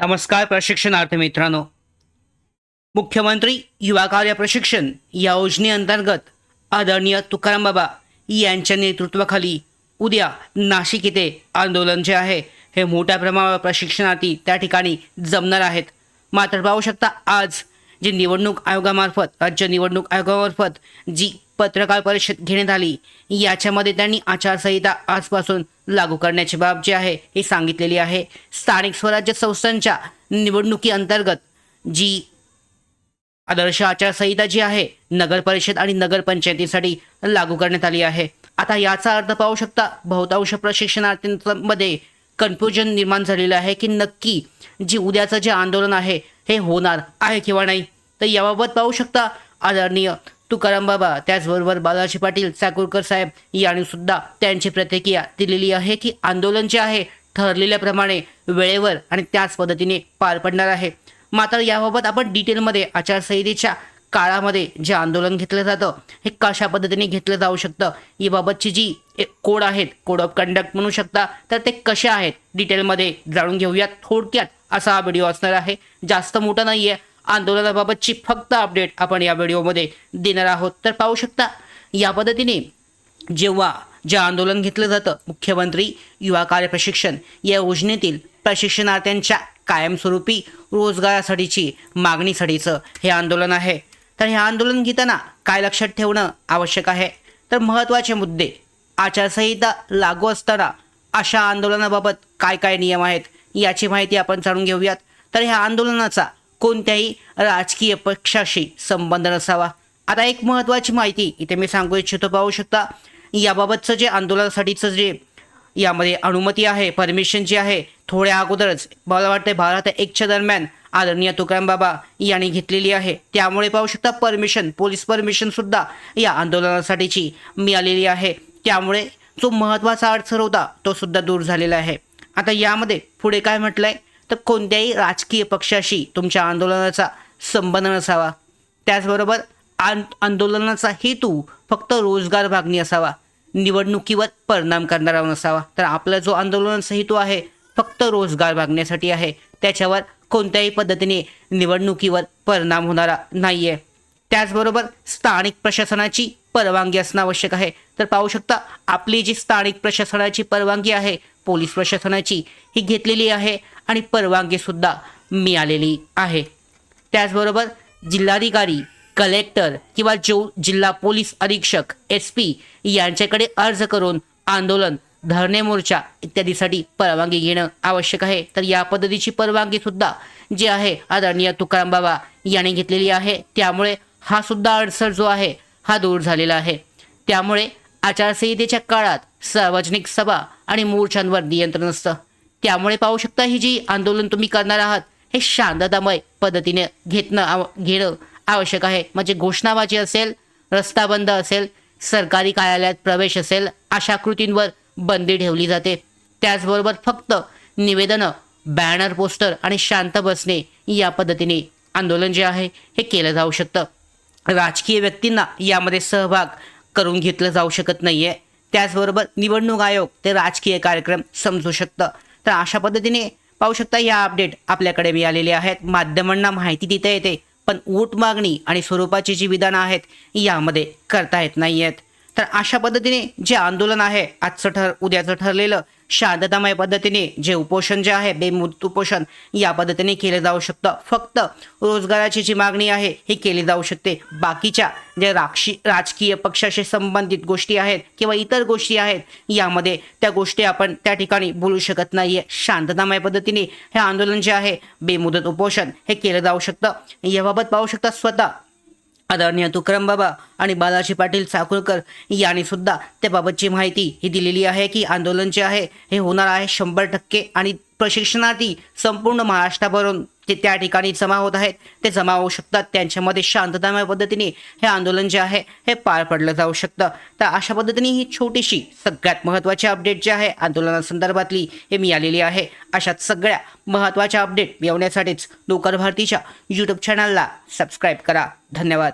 नमस्कार प्रशिक्षणार्थी मित्रांनो. मुख्यमंत्री युवा कार्य प्रशिक्षण या योजनेअंतर्गत आदरणीय तुकाराम बाबा यांच्या नेतृत्वाखाली उद्या नाशिक येथे आंदोलन जे आहे हे मोठ्या प्रमाणावर प्रशिक्षणार्थी त्या ठिकाणी जमणार आहेत. मात्र पाहू शकता आज जी निवडणूक आयोगामार्फत राज्य निवडणूक आयोगामार्फत जी पत्रकार परिषद घेण्यात आली याच्यामध्ये त्यांनी आचारसंहिता आजपासून लागू करण्याची बाब जी आहे ही सांगितलेली आहे. स्थानिक स्वराज्य संस्थांच्या निवडणुकी अंतर्गत जी आदर्श आचारसंहिता जी आहे नगर परिषद आणि नगरपंचायतीसाठी लागू करण्यात आली आहे. आता याचा अर्थ पाहू शकता बहुतांश प्रशिक्षणार्थींमध्ये कन्फ्युजन निर्माण झालेलं आहे की नक्की जी उद्याचं जे आंदोलन आहे हे होणार आहे किंवा नाही. तर याबाबत पाहू शकता आदरणीय तुकाराम बाबा त्याचबरोबर बालाजी पाटील चाकूरकर साहेब यांनी सुद्धा त्यांची प्रतिक्रिया दिलेली आहे की आंदोलन जे आहे ठरलेल्याप्रमाणे वेळेवर आणि त्याच पद्धतीने पार पडणार आहे. मात्र याबाबत आपण डिटेलमध्ये आचारसंहितेच्या काळामध्ये जे आंदोलन घेतलं जातं हे कशा पद्धतीने घेतलं जाऊ शकतं याबाबतची जी कोड आहेत कोड ऑफ कंडक्ट म्हणू शकता तर ते कसे आहेत डिटेलमध्ये जाणून घेऊयात थोडक्यात असा हा व्हिडिओ असणार आहे. जास्त मोठा नाही आहे आंदोलनाबाबतची फक्त अपडेट आपण या व्हिडिओमध्ये देणार आहोत. तर पाहू शकता या पद्धतीने जेव्हा जे आंदोलन घेतलं जातं मुख्यमंत्री युवा कार्य प्रशिक्षण या योजनेतील प्रशिक्षणार्थ्यांच्या कायमस्वरूपी रोजगारासाठीची मागणीसाठीचं हे आंदोलन आहे. तर हे आंदोलन घेताना काय लक्षात ठेवणं आवश्यक आहे? तर महत्त्वाचे मुद्दे आचारसंहिता लागू असताना अशा आंदोलनाबाबत काय काय नियम आहेत याची माहिती आपण जाणून घेऊयात. तर ह्या आंदोलनाचा कोणत्याही राजकीय पक्षाशी संबंध नसावा. आता एक महत्त्वाची माहिती इथे मी सांगू इच्छितो पाहू शकता. याबाबतचं जे आंदोलनासाठीचं जे यामध्ये अनुमती आहे परमिशन जी आहे थोड्या अगोदरच मला वाटतं भारत एकच्या दरम्यान आदरणीय तुकाराम बाबा यांनी घेतलेली आहे. त्यामुळे पाहू शकता परमिशन पोलीस परमिशन सुद्धा या आंदोलनासाठीची मिळालेली आहे. त्यामुळे जो महत्त्वाचा अडसर होता तो सुद्धा दूर झालेला आहे. आता यामध्ये पुढे काय म्हटलंय? तर कोणत्याही राजकीय पक्षाशी तुमच्या आंदोलनाचा संबंध नसावा. त्याचबरोबर आं आंदोलनाचा हेतू फक्त रोजगार मागणी असावा. निवडणुकीवर परिणाम करणारा नसावा. तर आपला जो आंदोलनाचा हेतू आहे फक्त रोजगार मागण्यासाठी आहे. त्याच्यावर कोणत्याही पद्धतीने निवडणुकीवर परिणाम होणारा नाही आहे त्याचबरोबर स्थानिक प्रशासनाची परवानगी असणं आवश्यक आहे. तर पाहू शकता आपली जी स्थानिक प्रशासनाची परवानगी आहे पोलीस प्रशासनाची ही घेतलेली आहे आणि परवानगीसुद्धा मिळालेली आहे. त्याचबरोबर जिल्हाधिकारी कलेक्टर किंवा जो जिल्हा पोलीस अधीक्षक एस पी यांच्याकडे अर्ज करून आंदोलन धरणे मोर्चा इत्यादीसाठी परवानगी घेणं आवश्यक आहे. तर या पद्धतीची परवानगी सुद्धा जी आहे आदरणीय तुकाराम बाबा यांनी घेतलेली आहे. त्यामुळे हा सुद्धा अडसर जो आहे हा दूर झालेला आहे. त्यामुळे आचारसंहितेच्या काळात सार्वजनिक सभा आणि मोर्चांवर नियंत्रण असतं. त्यामुळे पाहू शकता ही जी आंदोलन तुम्ही करणार आहात हे शांततामय पद्धतीने घेतणं आव घेणं आवश्यक आहे. म्हणजे घोषणाबाजी असेल रस्ता बंद असेल सरकारी कार्यालयात प्रवेश असेल अशा कृतींवर बंदी ठेवली जाते. त्याचबरोबर फक्त निवेदनं बॅनर पोस्टर आणि शांत बसणे या पद्धतीने आंदोलन जे आहे हे केलं जाऊ शकतं. राजकीय व्यक्तींना यामध्ये सहभाग करून घेतलं जाऊ शकत नाही आहे त्याचबरोबर निवडणूक आयोग ते राजकीय कार्यक्रम समजू शकतं. तर अशा पद्धतीने पाहू शकता या अपडेट आपल्याकडे मिळालेले आहेत. माध्यमांना माहिती देता येते पण ऊट मागणी आणि स्वरूपाची जी विधानं आहेत यामध्ये करता येत नाही आहेत तर अशा पद्धतीने जे आंदोलन आहे आजचं ठर उद्याचं ठरलेलं शांततामय पद्धतीने जे उपोषण जे आहे बेमुदत उपोषण या पद्धतीने केलं जाऊ शकतं. फक्त रोजगाराची जी मागणी आहे ही केली जाऊ शकते. बाकीच्या जे राक्षी राजकीय पक्षाशी संबंधित गोष्टी आहेत किंवा इतर गोष्टी आहेत यामध्ये त्या गोष्टी आपण त्या ठिकाणी बोलू शकत नाही शांततामय पद्धतीने हे आंदोलन जे आहे बेमुदत उपोषण हे केलं जाऊ शकतं. याबाबत पाहू शकता स्वतः आदरणीय तुकरम बाबा आणि बालाजी पाटील चाकूरकर यांनी सुद्धा त्याबाबतची माहिती ही दिलेली आहे की आंदोलन जे आहे हे होणार आहे शंभर टक्के आणि प्रशिक्षणार्थी संपूर्ण महाराष्ट्रावरून ते त्या ठिकाणी जमा होत आहेत. ते जमा होऊ शकतात. त्यांच्यामध्ये शांततामय पद्धतीने हे आंदोलन जे आहे हे पार पडलं जाऊ शकतं. तर अशा पद्धतीने ही छोटीशी सगळ्यात महत्त्वाची अपडेट जी आहे आंदोलनासंदर्भातली हे मिळालेली आहे. अशाच सगळ्या महत्त्वाच्या अपडेट मिळवण्यासाठीच लोकर भारतीच्या यूट्यूब चॅनलला सबस्क्राईब करा. धन्यवाद.